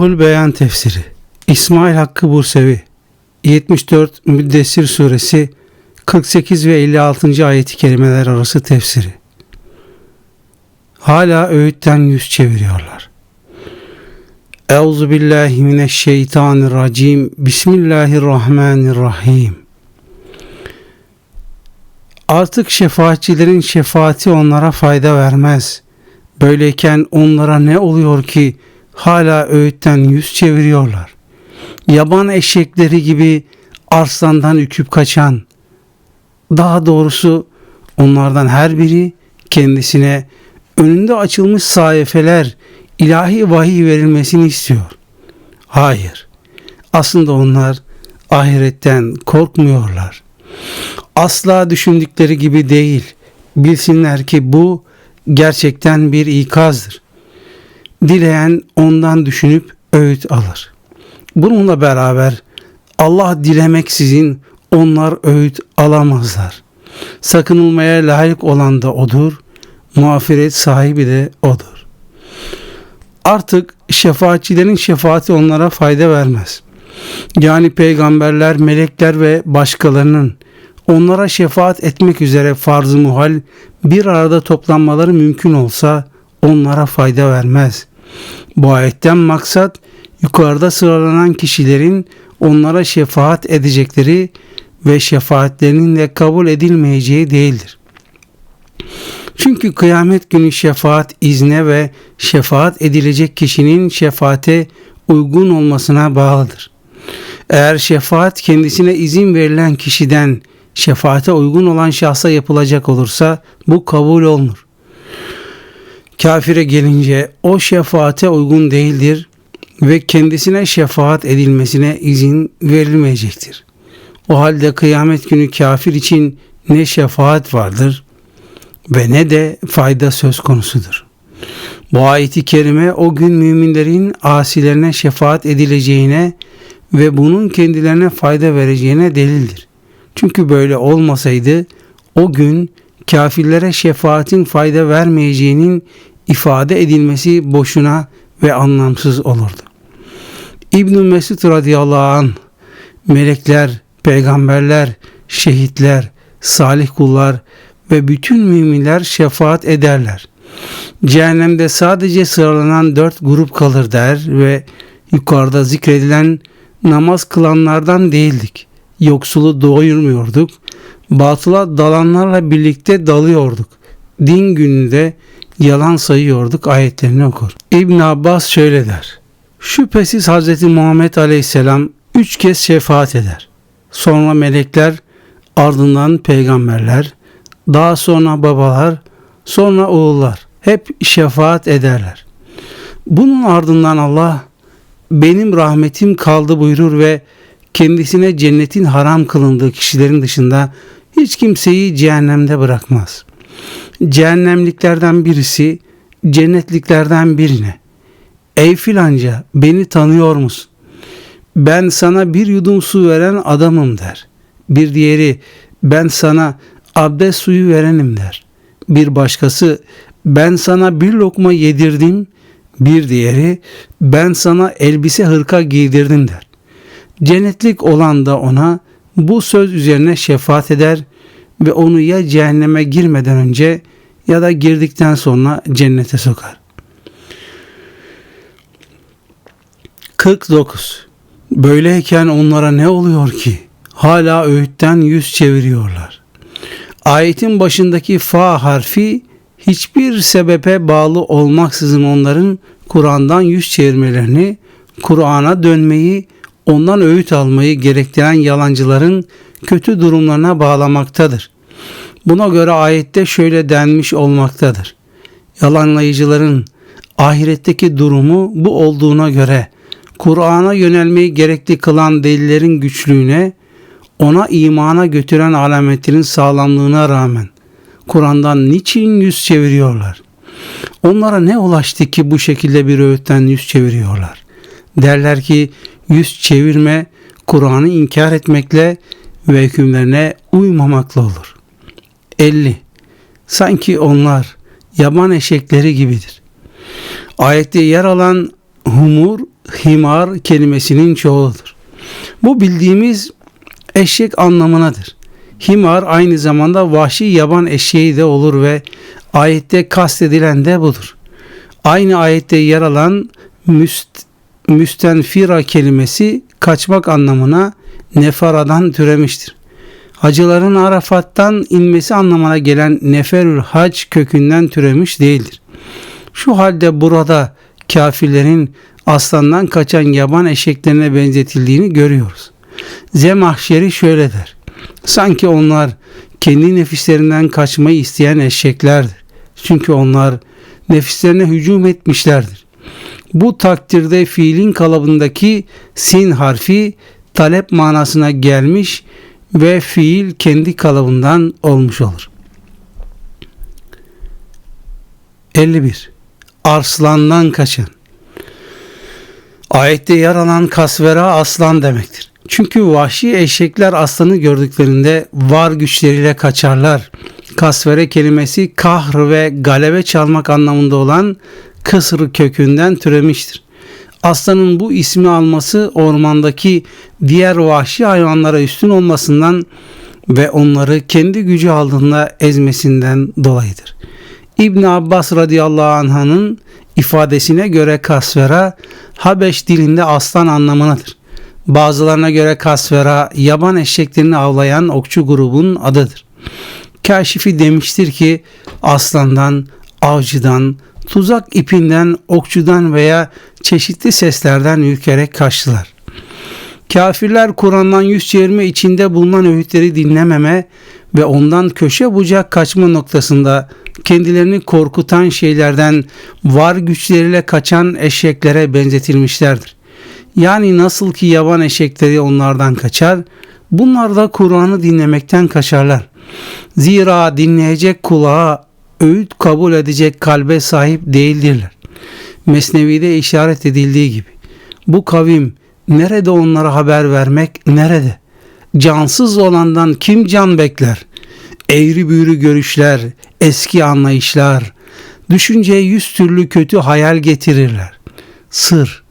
Ruhul Beyan Tefsiri İsmail Hakkı Bursevi 74 Müddessir Suresi 48 ve 56. ayeti kerimeler arası tefsiri Hala öğütten yüz çeviriyorlar. Euzu billahi mineşşeytanirracim Bismillahirrahmanirrahim Artık şefaatçilerin şefaati onlara fayda vermez. Böyleyken onlara ne oluyor ki hala öğütten yüz çeviriyorlar. Yaban eşekleri gibi arslandan üküp kaçan, daha doğrusu onlardan her biri kendisine önünde açılmış sayfeler, ilahi vahiy verilmesini istiyor. Hayır, aslında onlar ahiretten korkmuyorlar. Asla düşündükleri gibi değil. Bilsinler ki bu gerçekten bir ikazdır. Dileyen ondan düşünüp öğüt alır. Bununla beraber Allah dilemeksizin onlar öğüt alamazlar. Sakınılmaya layık olan da odur, mağfiret sahibi de odur. Artık şefaatçilerin şefaati onlara fayda vermez. Yani peygamberler, melekler ve başkalarının onlara şefaat etmek üzere farz-ı muhal bir arada toplanmaları mümkün olsa onlara fayda vermez. Bu ayetten maksat yukarıda sıralanan kişilerin onlara şefaat edecekleri ve şefaatlerinin de kabul edilmeyeceği değildir. Çünkü kıyamet günü şefaat izne ve şefaat edilecek kişinin şefaate uygun olmasına bağlıdır. Eğer şefaat kendisine izin verilen kişiden şefaate uygun olan şahsa yapılacak olursa bu kabul olunur. Kafire gelince o şefaate uygun değildir ve kendisine şefaat edilmesine izin verilmeyecektir. O halde kıyamet günü kafir için ne şefaat vardır ve ne de fayda söz konusudur. Bu ayeti kerime o gün müminlerin asilerine şefaat edileceğine ve bunun kendilerine fayda vereceğine delildir. Çünkü böyle olmasaydı o gün kafirlere şefaatin fayda vermeyeceğinin ifade edilmesi boşuna ve anlamsız olurdu. İbn Mesud radıyallahu an melekler, peygamberler, şehitler, salih kullar ve bütün müminler şefaat ederler. Cehennemde sadece sıralanan dört grup kalır der ve yukarıda zikredilen namaz kılanlardan değildik. Yoksulu doyurmuyorduk. Batıla dalanlarla birlikte dalıyorduk. Din gününde yalan sayıyorduk ayetlerini okur. İbn Abbas şöyle der. Şüphesiz Hz. Muhammed Aleyhisselam üç kez şefaat eder. Sonra melekler, ardından peygamberler, daha sonra babalar, sonra oğullar hep şefaat ederler. Bunun ardından Allah benim rahmetim kaldı buyurur ve kendisine cennetin haram kılındığı kişilerin dışında hiç kimseyi cehennemde bırakmaz. Cehennemliklerden birisi cennetliklerden birine Ey filanca beni tanıyor musun? Ben sana bir yudum su veren adamım der. Bir diğeri ben sana abdest suyu verenim der. Bir başkası ben sana bir lokma yedirdim. Bir diğeri ben sana elbise hırka giydirdim der. Cennetlik olan da ona bu söz üzerine şefaat eder ve onu ya cehenneme girmeden önce ya da girdikten sonra cennete sokar. 49. Böyleyken onlara ne oluyor ki? Hala öğütten yüz çeviriyorlar. Ayetin başındaki fa harfi hiçbir sebebe bağlı olmaksızın onların Kur'an'dan yüz çevirmelerini, Kur'an'a dönmeyi, ondan öğüt almayı gerektiren yalancıların kötü durumlarına bağlamaktadır. Buna göre ayette şöyle denmiş olmaktadır. Yalanlayıcıların ahiretteki durumu bu olduğuna göre Kur'an'a yönelmeyi gerekli kılan delillerin güçlüğüne, ona imana götüren alametlerin sağlamlığına rağmen Kur'an'dan niçin yüz çeviriyorlar? Onlara ne ulaştı ki bu şekilde bir öğütten yüz çeviriyorlar? Derler ki yüz çevirme Kur'an'ı inkar etmekle ve hükümlerine uymamakla olur. 50. Sanki onlar yaban eşekleri gibidir. Ayette yer alan humur himar kelimesinin çoğuludur. Bu bildiğimiz eşek anlamınadır. Himar aynı zamanda vahşi yaban eşeği de olur ve ayette kastedilen de budur. Aynı ayette yer alan müst, müstenfira kelimesi kaçmak anlamına nefaradan türemiştir. Hacıların Arafat'tan inmesi anlamına gelen neferül hac kökünden türemiş değildir. Şu halde burada kafirlerin aslandan kaçan yaban eşeklerine benzetildiğini görüyoruz. Zemahşeri şöyle der. Sanki onlar kendi nefislerinden kaçmayı isteyen eşeklerdir. Çünkü onlar nefislerine hücum etmişlerdir. Bu takdirde fiilin kalıbındaki sin harfi talep manasına gelmiş ve fiil kendi kalıbından olmuş olur. 51. Arslandan kaçın. Ayette yer alan kasvera aslan demektir. Çünkü vahşi eşekler aslanı gördüklerinde var güçleriyle kaçarlar. Kasvere kelimesi kahr ve galebe çalmak anlamında olan kısır kökünden türemiştir. Aslanın bu ismi alması ormandaki diğer vahşi hayvanlara üstün olmasından ve onları kendi gücü aldığında ezmesinden dolayıdır. İbn Abbas radıyallahu anh'ın ifadesine göre kasvera Habeş dilinde aslan anlamınadır. Bazılarına göre kasvera yaban eşeklerini avlayan okçu grubun adıdır. Kaşifi demiştir ki aslandan, avcıdan, tuzak ipinden, okçudan veya çeşitli seslerden ürkerek kaçtılar. Kafirler Kur'an'dan yüz çevirme içinde bulunan öğütleri dinlememe ve ondan köşe bucak kaçma noktasında kendilerini korkutan şeylerden var güçleriyle kaçan eşeklere benzetilmişlerdir. Yani nasıl ki yaban eşekleri onlardan kaçar, bunlar da Kur'an'ı dinlemekten kaçarlar. Zira dinleyecek kulağa öğüt kabul edecek kalbe sahip değildirler. Mesnevi'de işaret edildiği gibi. Bu kavim nerede onlara haber vermek nerede? Cansız olandan kim can bekler? Eğri büğrü görüşler, eski anlayışlar, düşünceye yüz türlü kötü hayal getirirler. Sır,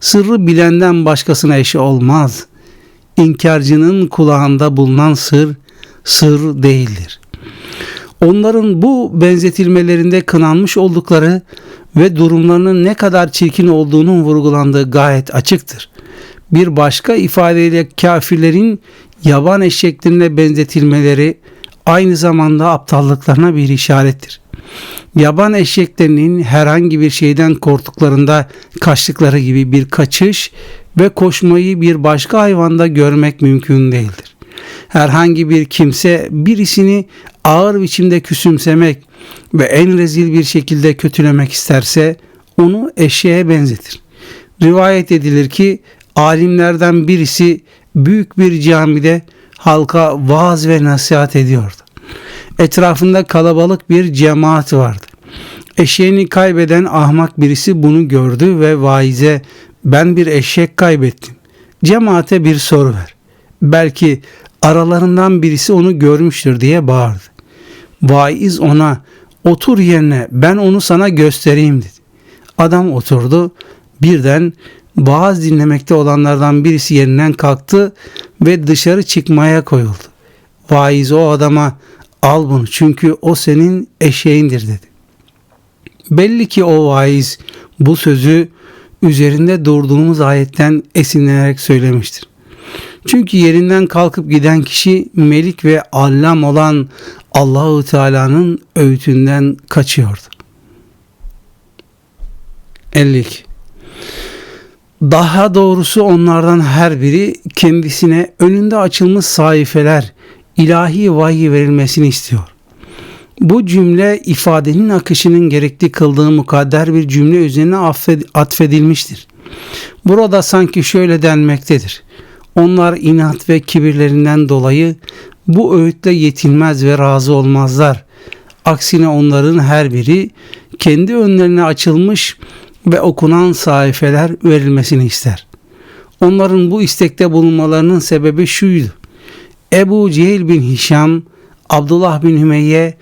sırrı bilenden başkasına eşi olmaz. İnkarcının kulağında bulunan sır, sır değildir. Onların bu benzetilmelerinde kınanmış oldukları ve durumlarının ne kadar çirkin olduğunun vurgulandığı gayet açıktır. Bir başka ifadeyle kafirlerin yaban eşeklerine benzetilmeleri aynı zamanda aptallıklarına bir işarettir. Yaban eşeklerinin herhangi bir şeyden korktuklarında kaçtıkları gibi bir kaçış ve koşmayı bir başka hayvanda görmek mümkün değildir. Herhangi bir kimse birisini ağır biçimde küsümsemek ve en rezil bir şekilde kötülemek isterse onu eşeğe benzetir. Rivayet edilir ki alimlerden birisi büyük bir camide halka vaaz ve nasihat ediyordu. Etrafında kalabalık bir cemaat vardı. Eşeğini kaybeden ahmak birisi bunu gördü ve vaize ben bir eşek kaybettim. Cemaate bir soru ver. Belki aralarından birisi onu görmüştür diye bağırdı. Vaiz ona otur yerine ben onu sana göstereyim dedi. Adam oturdu. Birden vaaz dinlemekte olanlardan birisi yerinden kalktı ve dışarı çıkmaya koyuldu. Vaiz o adama al bunu çünkü o senin eşeğindir dedi. Belli ki o vaiz bu sözü üzerinde durduğumuz ayetten esinlenerek söylemiştir. Çünkü yerinden kalkıp giden kişi melik ve allam olan Allahu Teala'nın öğütünden kaçıyordu. 52. Daha doğrusu onlardan her biri kendisine önünde açılmış sayfeler, ilahi vahiy verilmesini istiyor. Bu cümle ifadenin akışının gerekli kıldığı mukadder bir cümle üzerine atfedilmiştir. Burada sanki şöyle denmektedir. Onlar inat ve kibirlerinden dolayı bu öğütle yetinmez ve razı olmazlar. Aksine onların her biri kendi önlerine açılmış ve okunan sayfeler verilmesini ister. Onların bu istekte bulunmalarının sebebi şuydu. Ebu Cehil bin Hişam, Abdullah bin Hümeyye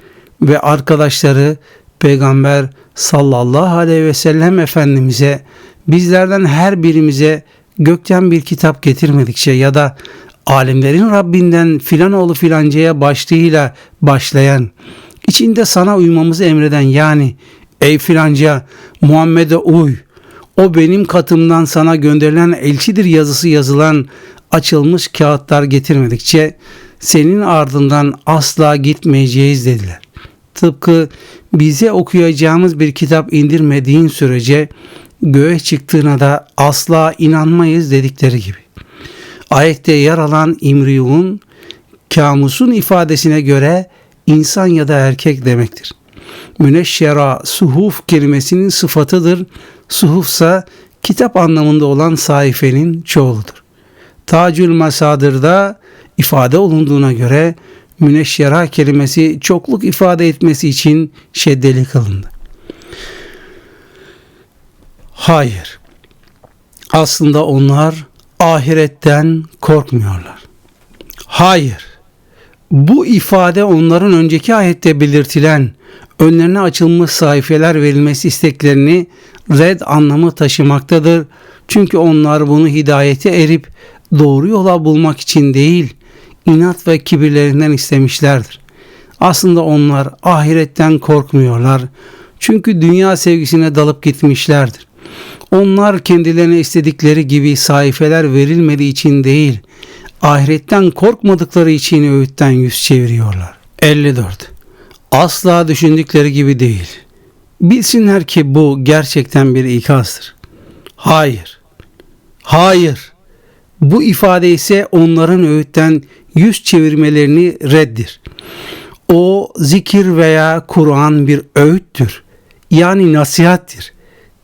ve arkadaşları Peygamber sallallahu aleyhi ve sellem Efendimiz'e bizlerden her birimize gökten bir kitap getirmedikçe ya da alimlerin Rabbinden filan oğlu filancaya başlığıyla başlayan, içinde sana uymamızı emreden yani ey filanca Muhammed'e uy, o benim katımdan sana gönderilen elçidir yazısı yazılan açılmış kağıtlar getirmedikçe senin ardından asla gitmeyeceğiz dediler. Tıpkı bize okuyacağımız bir kitap indirmediğin sürece göğe çıktığına da asla inanmayız dedikleri gibi. Ayette yer alan imriun, kamusun ifadesine göre insan ya da erkek demektir. Müneşşera suhuf kelimesinin sıfatıdır. Suhufsa kitap anlamında olan sayfenin çoğuludur. Tacül Masadır'da ifade olunduğuna göre müneşşera kelimesi çokluk ifade etmesi için şeddeli kılındı. Hayır. Aslında onlar ahiretten korkmuyorlar. Hayır. Bu ifade onların önceki ayette belirtilen önlerine açılmış sayfeler verilmesi isteklerini red anlamı taşımaktadır. Çünkü onlar bunu hidayete erip doğru yola bulmak için değil, inat ve kibirlerinden istemişlerdir. Aslında onlar ahiretten korkmuyorlar. Çünkü dünya sevgisine dalıp gitmişlerdir. Onlar kendilerine istedikleri gibi sayfeler verilmediği için değil, ahiretten korkmadıkları için öğütten yüz çeviriyorlar. 54. Asla düşündükleri gibi değil. Bilsinler ki bu gerçekten bir ikazdır. Hayır. Hayır. Bu ifade ise onların öğütten yüz çevirmelerini reddir. O zikir veya Kur'an bir öğüttür. Yani nasihattir.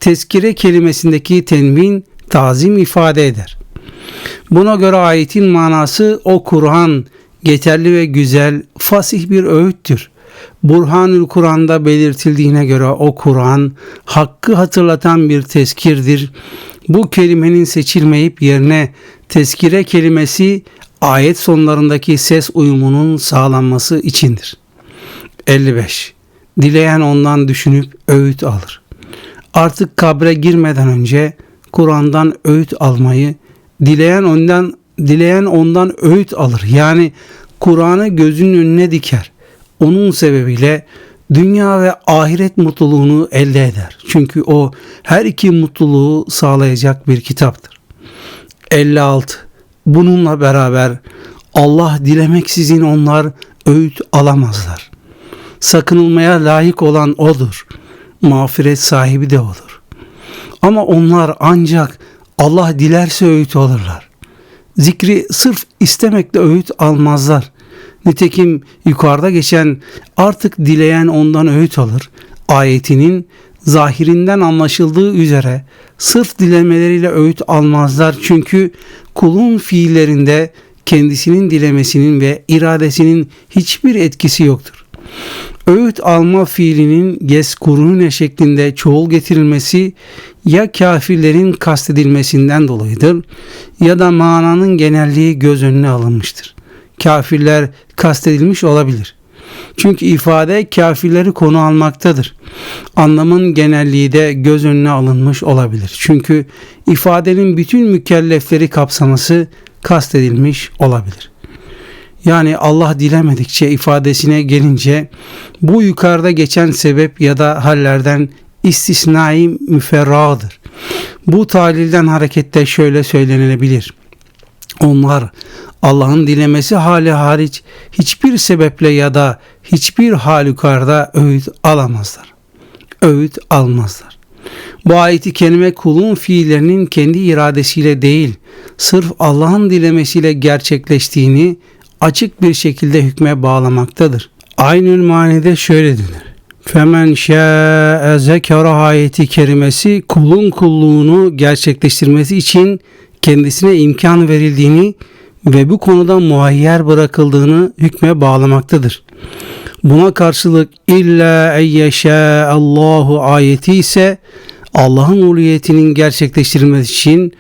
Tezkire kelimesindeki tenvin tazim ifade eder. Buna göre ayetin manası o Kur'an yeterli ve güzel, fasih bir öğüttür. Burhanül Kur'an'da belirtildiğine göre o Kur'an hakkı hatırlatan bir tezkirdir. Bu kelimenin seçilmeyip yerine tezkire kelimesi ayet sonlarındaki ses uyumunun sağlanması içindir. 55. Dileyen ondan düşünüp öğüt alır. Artık kabre girmeden önce Kur'an'dan öğüt almayı dileyen ondan dileyen ondan öğüt alır. Yani Kur'an'ı gözünün önüne diker. Onun sebebiyle dünya ve ahiret mutluluğunu elde eder. Çünkü o her iki mutluluğu sağlayacak bir kitaptır. 56. Bununla beraber Allah dilemeksizin onlar öğüt alamazlar. Sakınılmaya layık olan O'dur. Mağfiret sahibi de O'dur. Ama onlar ancak Allah dilerse öğüt alırlar. Zikri sırf istemekle öğüt almazlar. Nitekim yukarıda geçen artık dileyen ondan öğüt alır. Ayetinin zahirinden anlaşıldığı üzere sırf dilemeleriyle öğüt almazlar. Çünkü kulun fiillerinde kendisinin dilemesinin ve iradesinin hiçbir etkisi yoktur. Öğüt alma fiilinin geskurune şeklinde çoğul getirilmesi ya kafirlerin kastedilmesinden dolayıdır ya da mananın genelliği göz önüne alınmıştır. Kafirler kastedilmiş olabilir. Çünkü ifade kafirleri konu almaktadır. Anlamın genelliği de göz önüne alınmış olabilir. Çünkü ifadenin bütün mükellefleri kapsaması kastedilmiş olabilir. Yani Allah dilemedikçe ifadesine gelince bu yukarıda geçen sebep ya da hallerden istisnai müferradır. Bu talilden harekette şöyle söylenilebilir. Onlar Allah'ın dilemesi hali hariç hiçbir sebeple ya da hiçbir halükarda öğüt alamazlar. Öğüt almazlar. Bu ayeti kelime kulun fiillerinin kendi iradesiyle değil, sırf Allah'ın dilemesiyle gerçekleştiğini açık bir şekilde hükme bağlamaktadır. Aynı manide şöyle denir. Femen şâ'e zekara ayeti kerimesi kulun kulluğunu gerçekleştirmesi için kendisine imkan verildiğini ve bu konuda muhayyer bırakıldığını hükme bağlamaktadır. Buna karşılık illa eyyeşâ Allahu ayeti ise Allah'ın uluyetinin gerçekleştirilmesi için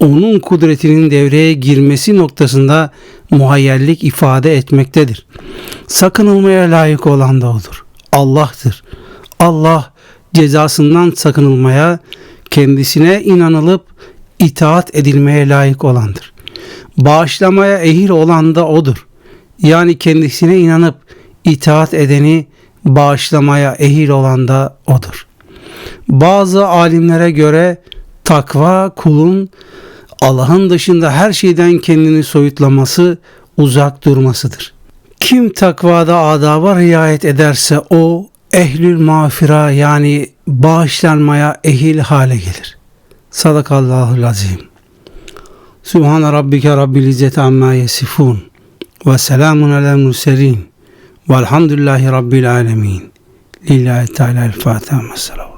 onun kudretinin devreye girmesi noktasında muhayyerlik ifade etmektedir. Sakınılmaya layık olan da odur. Allah'tır. Allah cezasından sakınılmaya, kendisine inanılıp itaat edilmeye layık olandır. Bağışlamaya ehil olan da odur. Yani kendisine inanıp itaat edeni bağışlamaya ehil olan da odur. Bazı alimlere göre takva kulun Allah'ın dışında her şeyden kendini soyutlaması, uzak durmasıdır. Kim takvada adaba riayet ederse o ehlül mağfira yani bağışlanmaya ehil hale gelir. Sadakallahul azim. Subhan rabbike rabbil izzeti amma yasifun ve selamun alel murselin velhamdülillahi rabbil alemin. Lillahi Teala'l Fatiha. Selamun.